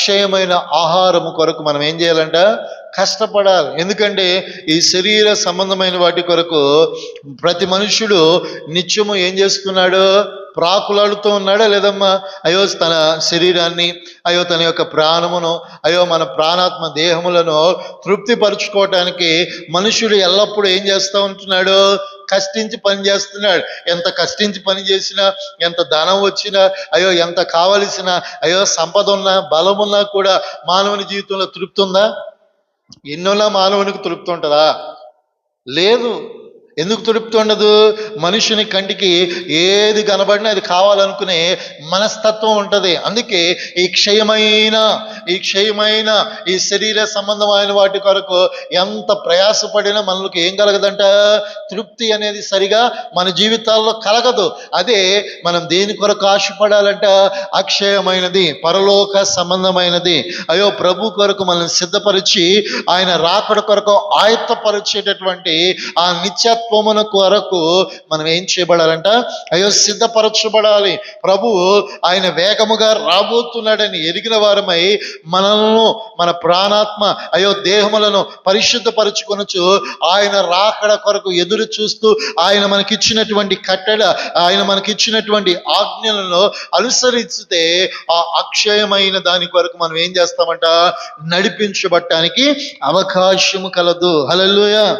అక్షయమైన ఆహారము కొరకు మనం ఏం చేయాలంట? కష్టపడాలి. ఎందుకంటే ఈ శరీర సంబంధమైన వాటి కొరకు ప్రతి మనుష్యుడు నిత్యము ఏం చేస్తున్నాడు? ప్రాకులాడుతూ ఉన్నాడా లేదమ్మా? అయ్యో తన శరీరాన్ని అయ్యో తన యొక్క ప్రాణమును అయ్యో మన ప్రాణాత్మ దేహములను తృప్తిపరుచుకోవటానికి మనుషుడు ఎల్లప్పుడూ ఏం చేస్తూ ఉంటున్నాడు? కష్టించి పని చేస్తున్నాడు. ఎంత కష్టించి పని చేసినా ఎంత ధనం వచ్చినా అయ్యో ఎంత కావలసిన అయ్యో సంపద ఉన్నా బలం ఉన్నా కూడా మానవుని జీవితంలో తృప్తి ఉందా? ఎన్నోలా మానవునికి తృప్తి ఉంటుందా? లేదు. ఎందుకు తృప్తి ఉండదు? మనుషుని కంటికి ఏది కనబడినా అది కావాలనుకునే మనస్తత్వం ఉంటుంది. అందుకే ఈ క్షయమైన ఈ క్షయమైన ఈ శరీర సంబంధమైన వాటి కొరకు ఎంత ప్రయాసపడినా మనకి ఏం కలగదంట? తృప్తి అనేది సరిగా మన జీవితాల్లో కలగదు. అదే మనం దేని కొరకు ఆశపడాలంట? అక్షయమైనది పరలోక సంబంధమైనది. అయ్యో ప్రభు కొరకు మనల్ని సిద్ధపరిచి ఆయన రాకడ కొరకు ఆయత్తపరిచేటటువంటి ఆ నిత్యత్వమున కొరకు మనం ఏం చేయబడాలంట? అయ్యో సిద్ధపరచబడాలి. ప్రభు ఆయన వేగముగా రాబోతున్నాడని ఎరిగిన వారమై మనలను మన ప్రాణాత్మ అయ్యో దేహములను పరిశుద్ధపరచుకొనొచ్చు ఆయన రాకడ కొరకు ఎదురు చూస్తూ ఆయన మనకిచ్చినటువంటి కట్టడ ఆయన మనకిచ్చినటువంటి ఆజ్ఞలను అనుసరిస్తే ఆ అక్షయమైన దాని కొరకు మనం ఏం చేస్తామంట? నడిపించబట్టానికి అవకాశము కలదు. హల్లెలూయా.